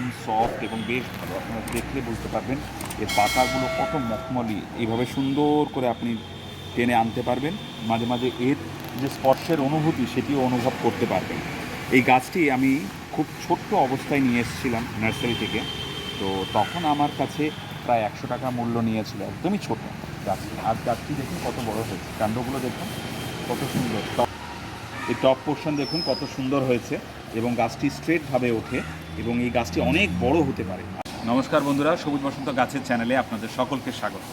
নরম সফট এবং বেশ ভালো। আপনারা দেখলে বুঝতে পারবেন এর পাতাগুলো কত মখমলি। এইভাবে সুন্দর করে আপনি টেনে আনতে পারবেন। মাঝে মাঝে এর যে স্পর্শের অনুভূতি, সেটিও অনুভব করতে পারবেন। এই গাছটি আমি খুব ছোট্ট অবস্থায় নিয়ে এসেছিলাম নার্সারি থেকে। তো তখন আমার কাছে প্রায় একশো টাকা মূল্য নিয়েছিল, একদমই ছোট গাছটি। আর গাছটি দেখুন কত বড় হয়েছে। কাণ্ডগুলো দেখুন, কত সুন্দর। টপ এই টপ পোর্শন দেখুন কত সুন্দর হয়েছে এবং গাছটি স্ট্রেটভাবে ওঠে। এবং এই গাছটি অনেক বড় হতে পারে। নমস্কার বন্ধুরা, সবুজ বসন্ত গাছের চ্যানেলে আপনাদের সকলকে স্বাগত।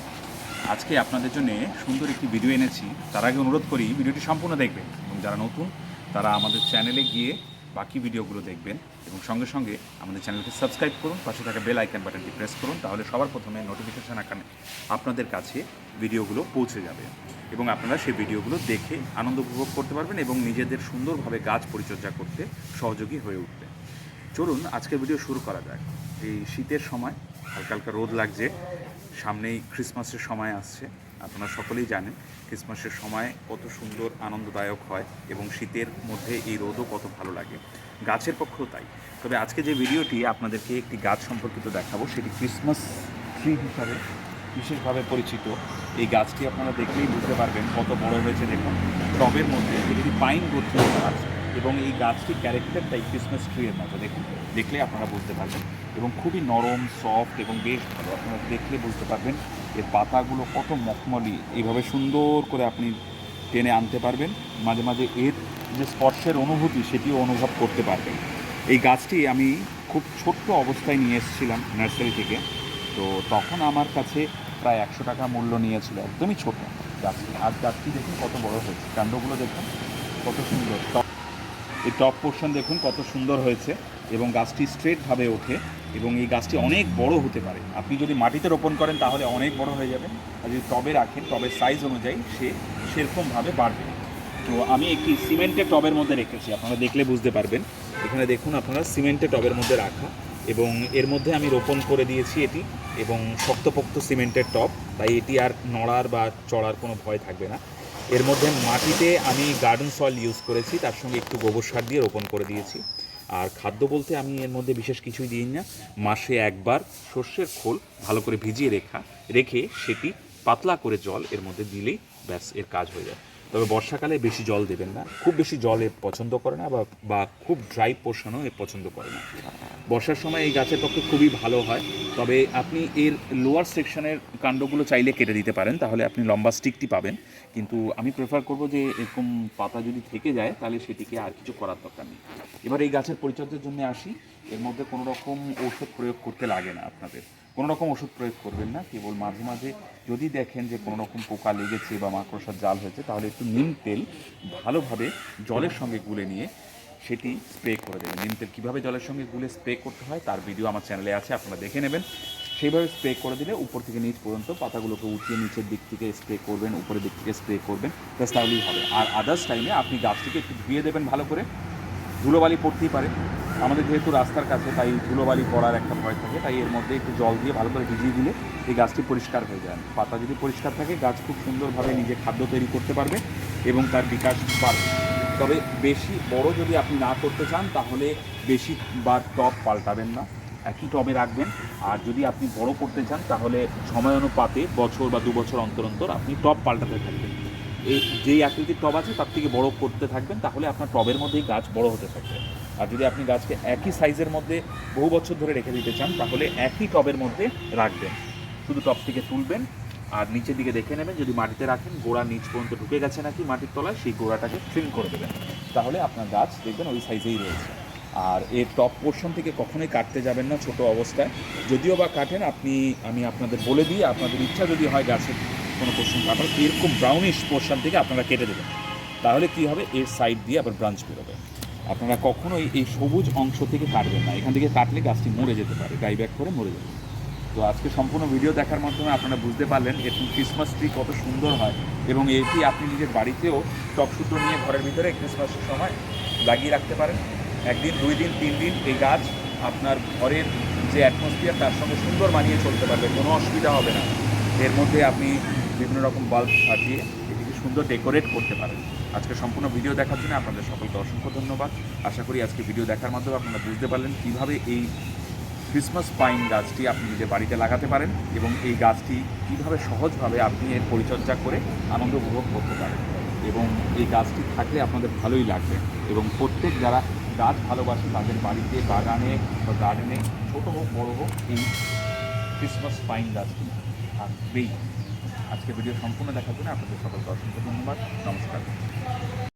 আজকে আপনাদের জন্য সুন্দর একটি ভিডিও এনেছি। তার আগে অনুরোধ করি, ভিডিওটি সম্পূর্ণ দেখবেন এবং যারা নতুন, তারা আমাদের চ্যানেলে গিয়ে বাকি ভিডিওগুলো দেখবেন এবং সঙ্গে সঙ্গে আমাদের চ্যানেলকে সাবস্ক্রাইব করুন, পাশে থাকা বেল আইকন বাটনটি প্রেস করুন, তাহলে সবার প্রথমে নোটিফিকেশান আকারে আপনাদের কাছে ভিডিওগুলো পৌঁছে যাবে এবং আপনারা সেই ভিডিওগুলো দেখে আনন্দ উপভোগ করতে পারবেন এবং নিজেদের সুন্দরভাবে গাছ পরিচর্যা করতে সহযোগী হয়ে উঠবে চলুন আজকের ভিডিও শুরু করা যাক। এই শীতের সময় হালকা হালকা রোদ লাগছে, সামনেই ক্রিসমাসের সময় আসছে, আপনারা সকলেই জানেন ক্রিসমাসের সময় কত সুন্দর, আনন্দদায়ক হয় এবং শীতের মধ্যে এই রোদও কত ভালো লাগে। গাছের পক্ষেও তাই। তবে আজকে যে ভিডিওটি আপনাদেরকে একটি গাছ সম্পর্কিত দেখাবো, সেটি ক্রিসমাস ট্রি হিসাবে বিশেষভাবে পরিচিত। এই গাছটি আপনারা দেখলেই বুঝতে পারবেন কত বড় হয়েছে। দেখুন, টবের মধ্যে একটি পাইন গোত্রীয় গাছ। এবং এই গাছটির ক্যারেক্টারটাই ক্রিসমাস ট্রিয়ের মতো। দেখুন, দেখলে আপনারা বুঝতে পারবেন। এবং খুবই নরম সফট এবং বেশ ভালো। আপনারা দেখলে বুঝতে পারবেন এর পাতাগুলো কত মখমলি। এইভাবে সুন্দর করে আপনি টেনে আনতে পারবেন। মাঝে মাঝে এর যে স্পর্শের অনুভূতি, সেটিও অনুভব করতে পারবেন। এই গাছটি আমি খুব ছোট্ট অবস্থায় নিয়ে এসেছিলাম নার্সারি থেকে। তো তখন আমার কাছে প্রায় একশো টাকা মূল্য নিয়েছিল। একদমই ছোট গাছটি। আর গাছটি দেখুন কত বড় হয়েছে। কাণ্ডগুলো দেখুন। কত সুন্দর। এই টপ পোর্শন দেখুন কত সুন্দর হয়েছে এবং গাছটি স্ট্রেটভাবে ওঠে এবং এই গাছটি অনেক বড় হতে পারে। আপনি যদি মাটিতে রোপণ করেন তাহলে অনেক বড় হয়ে যাবে। আর যদি টবে রাখেন, টবের সাইজ অনুযায়ী সে সেরকমভাবে বাড়বে। তো আমি একটি সিমেন্টের টবের মধ্যে রেখেছি, আপনারা দেখলে বুঝতে পারবেন। এখানে দেখুন আপনারা সিমেন্টের টবের মধ্যে রাখা। এবং এর মধ্যে আমি রোপণ করে দিয়েছি এটি এবং শক্তপোক্ত সিমেন্টের টব তাই এটি আর নড়ার বা চড়ার কোনো ভয় থাকবে না। এর মধ্যে মাটিতে আমি গার্ডেন সয়েল ইউজ করেছি, তার সঙ্গে একটু গোবর সার দিয়ে রোপণ করে দিয়েছি। আর খাদ্য বলতে আমি এর মধ্যে বিশেষ কিছুই দিই না। মাসে একবার সর্ষের খোল ভালো করে ভিজিয়ে রেখা, রেখে সেটি পাতলা করে জল এর মধ্যে দিলেই ব্যাস, এর কাজ হয়ে যায়। তবে বর্ষাকালে বেশি জল দেবেন না। খুব বেশি জল এ পছন্দ করে না বা খুব ড্রাই পোর্শনও এ পছন্দ করে না। বর্ষার সময় এই গাছের পক্ষে খুবই ভালো হয়। তবে আপনি এর লোয়ার সেকশনের কাণ্ডগুলো চাইলে কেটে দিতে পারেন, তাহলে আপনি লম্বা স্টিকটি পাবেন। কিন্তু আমি প্রেফার করব যে এরকম পাতা যদি থেকে যায়, তাহলে সেটিকে আর কিছু করার দরকার নেই। এবার এই গাছের পরিচর্যার জন্য আসি। এর মধ্যে কোনো রকম ঔষধ প্রয়োগ করতে লাগে না আপনাদের। কোনো রকম ওষুধ প্রয়োগ করবেন না, কেবল মাঝে মাঝে যদি দেখেন যে কোনো রকম পোকা লেগেছে বা মাকড়সার জাল হয়েছে, তাহলে একটু নিম তেল ভালোভাবে জলের সঙ্গে গুলে নিয়ে সেটি স্প্রে করে দেবেন। নিম তেল কীভাবে জলের সঙ্গে গুলে স্প্রে করতে হয় তার ভিডিও আমার চ্যানেলে আছে, আপনারা দেখে নেবেন। সেইভাবে স্প্রে করে দিলে উপর থেকে নিচ পর্যন্ত পাতাগুলোকে উঠিয়ে নিচের দিক থেকে স্প্রে করবেন, উপরের দিক থেকে স্প্রে করবেন, ব্যাস তাহলেই হবে। আর আদার্স টাইমে আপনি গাছটিকে একটু ধুয়ে দেবেন ভালো করে। ধুলোবালি পড়তেই পারে। আমাদের যেহেতু রাস্তার কাছে, তাই ধুলোবালি পড়ার একটা ভয় থাকে, তাই এর মধ্যে একটু জল দিয়ে ভালো করে ভিজিয়ে দিলে এই গাছটি পরিষ্কার হয়ে যায়। পাতা যদি পরিষ্কার থাকে, গাছ খুব সুন্দরভাবে নিজে খাদ্য তৈরি করতে পারবে এবং তার বিকাশ বাড়বে। তবে বেশি বড় যদি আপনি না করতে চান, তাহলে বেশি বার টব পাল্টাবেন না, একই টবে রাখবেন। আর যদি আপনি বড় করতে চান, তাহলে সময় অনুপাতে বছর বা দু বছর অন্তর অন্তর আপনি টব পাল্টাতে থাকবেন। এই যেই আকৃতির টব আছে, তার থেকে বড় করতে থাকবেন, তাহলে আপনার টবের মধ্যেই গাছ বড় হতে থাকবে। আর যদি আপনি গাছকে একই সাইজের মধ্যে বহু বছর ধরে রেখে দিতে চান, তাহলে একই টবের মধ্যে রাখবেন। শুধু টব থেকে তুলবেন আর নিচের দিকে দেখে নেবেন, যদি মাটিতে রাখেন, গোড়া নিচ পর্যন্ত ঢুকে গেছে নাকি মাটির তলায়, সেই গোড়াটাকে ট্রিম করে দেবেন। তাহলে আপনার গাছ দেখবেন ওই সাইজেই রয়েছে। আর এর টপ পোর্শন থেকে কখনোই কাটতে যাবেন না ছোট অবস্থায়। যদিও বা কাটেন, আপনি, আমি আপনাদের বলে দিই, আপনাদের ইচ্ছা যদি হয় গাছের কোনো পোর্শন কাটার, এরকম ব্রাউনিশ পোর্শন থেকে আপনারা কেটে দেবেন। তাহলে কি হবে? এর সাইড দিয়ে আবার ব্রাঞ্চ বেরোবে। আপনারা কখনোই এই সবুজ অংশ থেকে কাটবেন না। এখান থেকে কাটলে গাছটি মরে যেতে পারে গাই ব্যাক করে মরে যাবে তো আজকে সম্পূর্ণ ভিডিও দেখার মাধ্যমে আপনারা বুঝতে পারলেন এরকম ক্রিসমাস ট্রি কত সুন্দর হয় এবং এটি আপনি নিজের বাড়িতেও টপসূত্র নিয়ে ঘরের ভিতরে ক্রিসমাসের সময় লাগিয়ে রাখতে পারেন। একদিন, দুই দিন, তিন দিন এই গাছ আপনার ঘরের যে অ্যাটমসফিয়ার তার সঙ্গে সুন্দর মানিয়ে চলতে পারবে, কোনো অসুবিধা হবে না। এর মধ্যে আপনি বিভিন্ন রকম বাল্ব সাজিয়ে এটিকে সুন্দর ডেকোরেট করতে পারেন। আজকে সম্পূর্ণ ভিডিও দেখার জন্য আপনাদের সকলকে অসংখ্য ধন্যবাদ। আশা করি আজকে ভিডিও দেখার মাধ্যমে আপনারা বুঝতে পারলেন কীভাবে এই ক্রিসমাস পাইন গাছটি আপনি নিজের বাড়িতে লাগাতে পারেন এবং এই গাছটি কীভাবে সহজভাবে আপনি এর পরিচর্যা করে আনন্দ উপভোগ করতে পারেন। এবং এই গাছটি থাকলে আপনাদের ভালোই লাগবে এবং প্রত্যেক যারা গাছ ভালোবাসে তাদের বাড়িতে, বাগানে বা গার্ডেনে ছোটো হোক, বড়ো হোক, এই ক্রিসমাস পাইন গাছটি থাকবেই। আজকে ভিডিও সম্পূর্ণ দেখার জন্য আপনাদের সকলকে অসংখ্য ধন্যবাদ। নমস্কার।